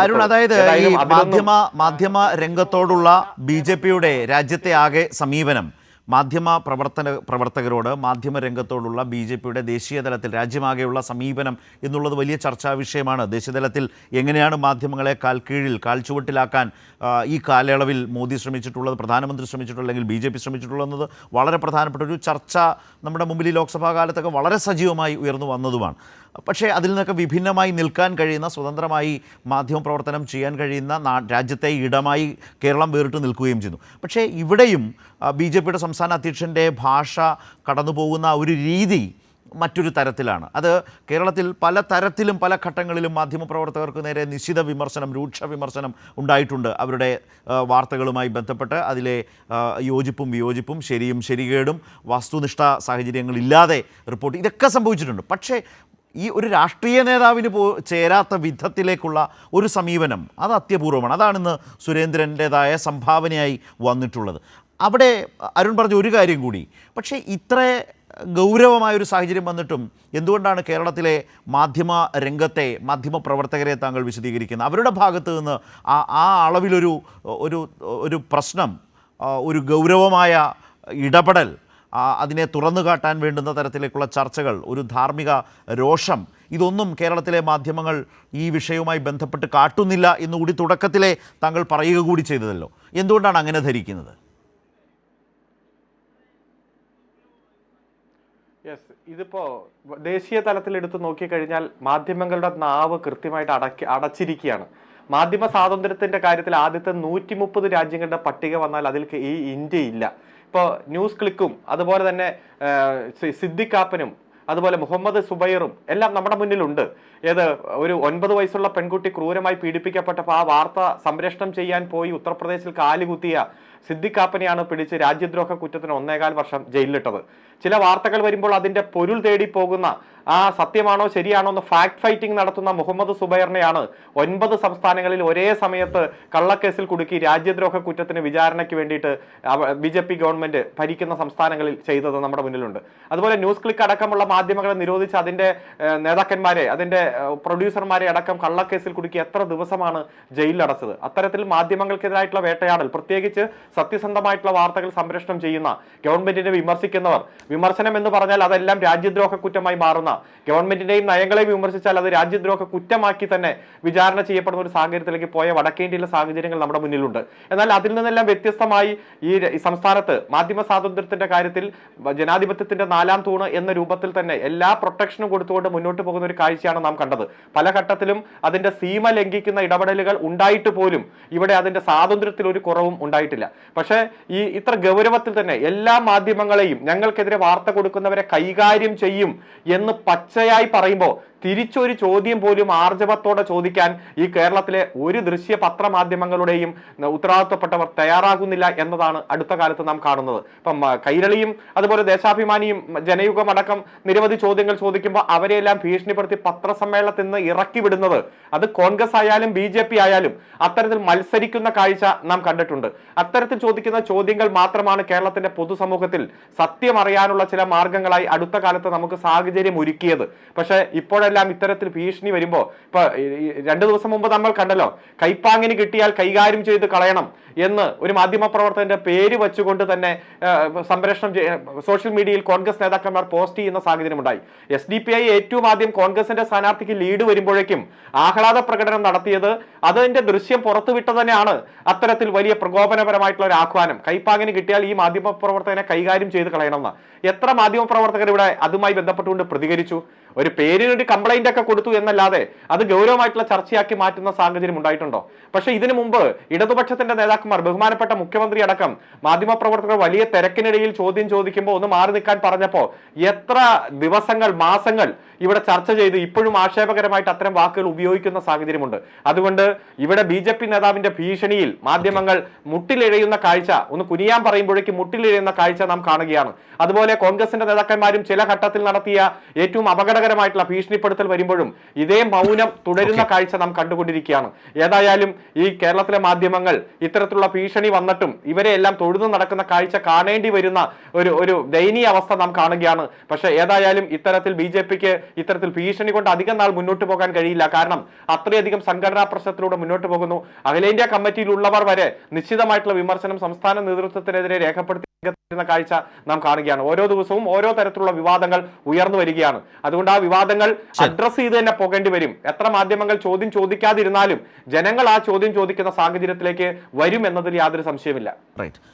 അരുൺ അതായത് ഈ മാധ്യമ മാധ്യമ രംഗത്തോടുള്ള ബി ജെ പിയുടെ രാജ്യത്തെ ആകെ സമീപനം. മാധ്യമ പ്രവർത്തന പ്രവർത്തകരോട് മാധ്യമ രംഗത്തോടുള്ള ബി ജെ പിയുടെ ദേശീയ തലത്തിൽ രാജ്യമാകെയുള്ള സമീപനം എന്നുള്ളത് വലിയ ചർച്ചാ വിഷയമാണ്. ദേശീയതലത്തിൽ എങ്ങനെയാണ് മാധ്യമങ്ങളെ കാൽക്കീഴിൽ കീഴിൽ കാൽ ഈ കാലയളവിൽ മോദി ശ്രമിച്ചിട്ടുള്ളത് പ്രധാനമന്ത്രി ശ്രമിച്ചിട്ടുള്ളത് അല്ലെങ്കിൽ ബി ജെ പി ശ്രമിച്ചിട്ടുള്ളത് വളരെ പ്രധാനപ്പെട്ട ഒരു ചർച്ച നമ്മുടെ മുമ്പിൽ ഈ ലോക്സഭാ കാലത്തൊക്കെ വളരെ സജീവമായി ഉയർന്നു വന്നതുമാണ്. പക്ഷേ അതിൽ നിന്നൊക്കെ വിഭിന്നമായി നിൽക്കാൻ കഴിയുന്ന സ്വതന്ത്രമായി മാധ്യമ പ്രവർത്തനം ചെയ്യാൻ കഴിയുന്ന രാജ്യത്തെ ഇടമായി കേരളം വേറിട്ട് നിൽക്കുകയും ചെയ്യുന്നു. പക്ഷേ ഇവിടെയും ബി ജെ പിയുടെ സംസ്ഥാന അധ്യക്ഷന്റെ ഭാഷ കടന്നു പോകുന്ന ഒരു രീതി മറ്റൊരു തരത്തിലാണ്. അത് കേരളത്തിൽ പല തരത്തിലും പല ഘട്ടങ്ങളിലും മാധ്യമപ്രവർത്തകർക്ക് നേരെ നിശ്ചിത വിമർശനം രൂക്ഷ വിമർശനം ഉണ്ടായിട്ടുണ്ട് അവരുടെ വാർത്തകളുമായി ബന്ധപ്പെട്ട്. അതിലെ യോജിപ്പും വിയോജിപ്പും ശരിയും ശരികേടും വസ്തുനിഷ്ഠ സാഹചര്യങ്ങളില്ലാതെ റിപ്പോർട്ട് ഇതൊക്കെ സംഭവിച്ചിട്ടുണ്ട്. പക്ഷേ ഈ ഒരു രാഷ്ട്രീയ നേതാവിന് പോ ചേരാത്ത വിധത്തിലേക്കുള്ള ഒരു സമീപനം അത് അത്യപൂർവമാണ്. അതാണിന്ന് സുരേന്ദ്രന്റേതായ സംഭാവനയായി വന്നിട്ടുള്ളത്. അവിടെ അരുൺ പറഞ്ഞ ഒരു കാര്യം കൂടി. പക്ഷേ ഇത്ര ഗൗരവമായൊരു സാഹചര്യം വന്നിട്ടും എന്തുകൊണ്ടാണ് കേരളത്തിലെ മാധ്യമ രംഗത്തെ മാധ്യമ പ്രവർത്തകരെ താങ്കൾ വിശദീകരിക്കുന്നത്? അവരുടെ ഭാഗത്ത് നിന്ന് ആ ആ അളവിലൊരു ഒരു ഒരു പ്രശ്നം ഒരു ഗൗരവമായ ഇടപെടൽ അതിനെ തുറന്നു കാട്ടാൻ വേണ്ടുന്ന തരത്തിലേക്കുള്ള ചർച്ചകൾ ഒരു ധാർമ്മിക രോഷം ഇതൊന്നും കേരളത്തിലെ മാധ്യമങ്ങൾ ഈ വിഷയവുമായി ബന്ധപ്പെട്ട് കാട്ടുന്നില്ല എന്നുകൂടി തുടക്കത്തിലെ താങ്കൾ പറയുക കൂടി ചെയ്തതല്ലോ. എന്തുകൊണ്ടാണ് അങ്ങനെ ധരിക്കുന്നത്? ഇതിപ്പോ ദേശീയ തലത്തിൽ എടുത്തു നോക്കിക്കഴിഞ്ഞാൽ മാധ്യമങ്ങളുടെ നാവ് കൃത്യമായിട്ട് അടക്കി അടച്ചിരിക്കുകയാണ്. മാധ്യമ സ്വാതന്ത്ര്യത്തിന്റെ കാര്യത്തിൽ ആദ്യത്തെ നൂറ്റി മുപ്പത് രാജ്യങ്ങളുടെ പട്ടിക വന്നാൽ അതിൽ ഈ ഇന്ത്യ ഇല്ല. ഇപ്പോൾ ന്യൂസ് ക്ലിക്കും അതുപോലെ തന്നെ സിദ്ദിഖാപ്പനും അതുപോലെ മുഹമ്മദ് സുബൈറും എല്ലാം നമ്മുടെ മുന്നിലുണ്ട്. ഏത് ഒരു ഒൻപത് വയസ്സുള്ള പെൺകുട്ടി ക്രൂരമായി പീഡിപ്പിക്കപ്പെട്ടപ്പോൾ ആ വാർത്ത സംരക്ഷണം ചെയ്യാൻ പോയി ഉത്തർപ്രദേശിൽ കാലുകുത്തിയ സിദ്ദിഖാപ്പനെയാണ് പിടിച്ച് രാജ്യദ്രോഹ കുറ്റത്തിന് ഒന്നേകാൽ വർഷം ജയിലിലിട്ടത്. ചില വാർത്തകൾ വരുമ്പോൾ അതിന്റെ പൊരുൾ തേടി പോകുന്ന ആ സത്യമാണോ ശരിയാണോ എന്ന് ഫാക്ട് ഫൈറ്റിംഗ് നടത്തുന്ന മുഹമ്മദ് സുബൈറിനെയാണ് ഒൻപത് സംസ്ഥാനങ്ങളിൽ ഒരേ സമയത്ത് കള്ളക്കേസിൽ കുടുക്കി രാജ്യദ്രോഹ കുറ്റത്തിന് വിചാരണയ്ക്ക് വേണ്ടിയിട്ട് ബി ജെ പി ഗവൺമെന്റ് ഭരിക്കുന്ന സംസ്ഥാനങ്ങളിൽ ചെയ്തത് നമ്മുടെ മുന്നിലുണ്ട്. അതുപോലെ ന്യൂസ് ക്ലിക്ക് അടക്കമുള്ള മാധ്യമങ്ങളെ നിരോധിച്ച് അതിന്റെ നേതാക്കന്മാരെ അതിന്റെ പ്രൊഡ്യൂസർമാരെ അടക്കം കള്ളക്കേസിൽ കുടുക്കി എത്ര ദിവസമാണ് ജയിലിലടച്ചത് അത്തരത്തിൽ മാധ്യമങ്ങൾക്കെതിരായിട്ടുള്ള വേട്ടയാടൽ പ്രത്യേകിച്ച് സത്യസന്ധമായിട്ടുള്ള വാർത്തകൾ സംരക്ഷണം ചെയ്യുന്ന ഗവൺമെന്റിനെ വിമർശിക്കുന്നവർ. വിമർശനം എന്ന് പറഞ്ഞാൽ അതെല്ലാം രാജ്യദ്രോഹ കുറ്റമായി മാറുന്ന ഗവൺമെന്റിന്റെയും നയങ്ങളെയും വിമർശിച്ചാൽ അത് രാജ്യദ്രോഹ കുറ്റമാക്കി തന്നെ വിചാരണ ചെയ്യപ്പെടുന്ന ഒരു സാഹചര്യത്തിലേക്ക് പോയ വടക്കേണ്ടിയുള്ള സാഹചര്യങ്ങൾ നമ്മുടെ മുന്നിലുണ്ട്. എന്നാൽ അതിൽ നിന്നെല്ലാം വ്യത്യസ്തമായി ഈ സംസ്ഥാനത്ത് മാധ്യമ സ്വാതന്ത്ര്യത്തിന്റെ കാര്യത്തിൽ ജനാധിപത്യത്തിന്റെ നാലാം തൂണ് എന്ന രൂപത്തിൽ തന്നെ എല്ലാ പ്രൊട്ടക്ഷനും കൊടുത്തുകൊണ്ട് മുന്നോട്ട് പോകുന്ന ഒരു കാഴ്ചയാണ് നാം കണ്ടത്. പല ഘട്ടത്തിലും അതിന്റെ സീമ ലംഘിക്കുന്ന ഇടപെടലുകൾ ഉണ്ടായിട്ട് പോലും ഇവിടെ അതിന്റെ സ്വാതന്ത്ര്യത്തിൽ ഒരു കുറവും ഉണ്ടായിട്ടില്ല. പക്ഷേ ഈ ഇത്ര ഗൗരവത്തിൽ തന്നെ എല്ലാ മാധ്യമങ്ങളെയും ഞങ്ങൾക്കെതിരെ വാർത്ത കൊടുക്കുന്നവരെ കൈകാര്യം ചെയ്യും എന്ന് പച്ചയായി പറയുമ്പോൾ തിരിച്ചൊരു ചോദ്യം പോലും ആർജവത്തോടെ ചോദിക്കാൻ ഈ കേരളത്തിലെ ഒരു ദൃശ്യ പത്രമാധ്യമങ്ങളുടെയും ഉത്തരവാദിത്വപ്പെട്ടവർ തയ്യാറാകുന്നില്ല എന്നതാണ് അടുത്ത കാലത്ത് നാം കാണുന്നത്. ഇപ്പം കൈരളിയും അതുപോലെ ദേശാഭിമാനിയും ജനയുഗം അടക്കം നിരവധി ചോദ്യങ്ങൾ ചോദിക്കുമ്പോൾ അവരെയെല്ലാം ഭീഷണിപ്പെടുത്തി പത്രസമ്മേളനത്തിൽ നിന്ന് ഇറക്കി വിടുന്നത് അത് കോൺഗ്രസ് ആയാലും ബി ജെ പി ആയാലും അത്തരത്തിൽ മത്സരിക്കുന്ന കാഴ്ച നാം കണ്ടിട്ടുണ്ട്. അത്തരത്തിൽ ചോദിക്കുന്ന ചോദ്യങ്ങൾ മാത്രമാണ് കേരളത്തിന്റെ പൊതുസമൂഹത്തിൽ സത്യം അറിയാനുള്ള ചില മാർഗങ്ങളായി അടുത്ത കാലത്ത് നമുക്ക് സാഹചര്യം ഒരുക്കിയത്. പക്ഷേ ഇപ്പോഴെല്ലാം ഇത്തരത്തിൽ ഭീഷണി വരുമ്പോൾ ഇപ്പൊ രണ്ടു ദിവസം മുമ്പ് നമ്മൾ കണ്ടല്ലോ കൈപ്പാങ്ങിന് കിട്ടിയാൽ കൈകാര്യം ചെയ്ത് കളയണം എന്ന് ഒരു മാധ്യമ പ്രവർത്തകന്റെ പേര് വെച്ചുകൊണ്ട് തന്നെ സംപ്രേഷണം സോഷ്യൽ മീഡിയയിൽ കോൺഗ്രസ് നേതാക്കന്മാർ പോസ്റ്റ് ചെയ്യുന്ന സാഹചര്യം ഉണ്ടായി എസ് ഡി പി ഐ ഏറ്റവും ആദ്യം കോൺഗ്രസിന്റെ സ്ഥാനാർത്ഥിക്ക് ലീഡ് വരുമ്പോഴേക്കും ആഹ്ലാദ പ്രകടനം നടത്തിയത് അതിന്റെ ദൃശ്യം പുറത്തുവിട്ട തന്നെയാണ് അത്തരത്തിൽ വലിയ പ്രകോപനപരമായിട്ടുള്ള ഒരു ആഹ്വാനം. കൈപ്പാങ്ങിന് കിട്ടിയാൽ ഈ മാധ്യമ പ്രവർത്തകനെ കൈകാര്യം ചെയ്ത് കളയണമെന്ന്. എത്ര മാധ്യമ പ്രവർത്തകർ ഇവിടെ അതുമായി ബന്ധപ്പെട്ടുകൊണ്ട് പ്രതികരിച്ചു? ഒരു പേരിനൊരു കംപ്ലൈന്റ് ഒക്കെ കൊടുത്തു എന്നല്ലാതെ അത് ഗൗരവമായിട്ടുള്ള ചർച്ചയാക്കി മാറ്റുന്ന സാഹചര്യം ഉണ്ടായിട്ടുണ്ടോ? പക്ഷേ ഇതിനു മുമ്പ് ഇടതുപക്ഷത്തിന്റെ നേതാക്കന്മാർ ബഹുമാനപ്പെട്ട മുഖ്യമന്ത്രി അടക്കം മാധ്യമപ്രവർത്തകർ വലിയ തിരക്കിനിടയിൽ ചോദ്യം ചോദിക്കുമ്പോൾ ഒന്ന് മാറി നിൽക്കാൻ പറഞ്ഞപ്പോൾ എത്ര ദിവസങ്ങൾ മാസങ്ങൾ ഇവിടെ ചർച്ച ചെയ്ത് ഇപ്പോഴും ആക്ഷേപകരമായിട്ട് അത്തരം വാക്കുകൾ ഉപയോഗിക്കുന്ന സാഹചര്യമുണ്ട്. അതുകൊണ്ട് ഇവിടെ ബി ജെ പി നേതാവിന്റെ ഭീഷണിയിൽ മാധ്യമങ്ങൾ മുട്ടിലിഴയുന്ന കാഴ്ച ഒന്ന് കുനിയാൻ പറയുമ്പോഴേക്കും മുട്ടിലിഴയുന്ന കാഴ്ച നാം കാണുകയാണ്. അതുപോലെ കോൺഗ്രസിന്റെ നേതാക്കന്മാരും ചില ഘട്ടത്തിൽ നടത്തിയ ഏറ്റവും അപകടകരമായിട്ടുള്ള ഭീഷണിപ്പെടുത്തൽ വരുമ്പോഴും ഇതേ മൗനം തുടരുന്ന കാഴ്ച നാം കണ്ടുകൊണ്ടിരിക്കുകയാണ്. ഏതായാലും ഈ കേരളത്തിലെ മാധ്യമങ്ങൾ ഇത്തരത്തിലുള്ള ഭീഷണി വന്നിട്ടും ഇവരെ എല്ലാം തൊഴുതു നടക്കുന്ന കാഴ്ച കാണേണ്ടി വരുന്ന ഒരു ഒരു ദയനീയ അവസ്ഥ നാം കാണുകയാണ്. പക്ഷേ ഏതായാലും ഇത്തരത്തിൽ ബി ജെ പിക്ക് ഇത്തരത്തിൽ ഭീഷണി കൊണ്ട് അധികം നാൾ മുന്നോട്ട് പോകാൻ കഴിയില്ല. കാരണം അത്രയധികം സംഘടനാ പ്രശ്നത്തിലൂടെ മുന്നോട്ട് പോകുന്നു. അഖിലേന്ത്യാ കമ്മിറ്റിയിലുള്ളവർ വരെ നിശ്ചിതമായിട്ടുള്ള വിമർശനം സംസ്ഥാന നേതൃത്വത്തിനെതിരെ രേഖപ്പെടുത്തി കാഴ്ച നാം കാണുകയാണ്. ഓരോ ദിവസവും ഓരോ തരത്തിലുള്ള വിവാദങ്ങൾ ഉയർന്നു വരികയാണ്. അതുകൊണ്ട് ആ വിവാദങ്ങൾ അഡ്രസ് ചെയ്ത് തന്നെ പോകേണ്ടി വരും. എത്ര മാധ്യമങ്ങൾ ചോദ്യം ചോദിക്കാതിരുന്നാലും ജനങ്ങൾ ആ ചോദ്യം ചോദിക്കുന്ന സാഹചര്യത്തിലേക്ക് വരും എന്നതിൽ യാതൊരു സംശയമില്ല റൈറ്റ്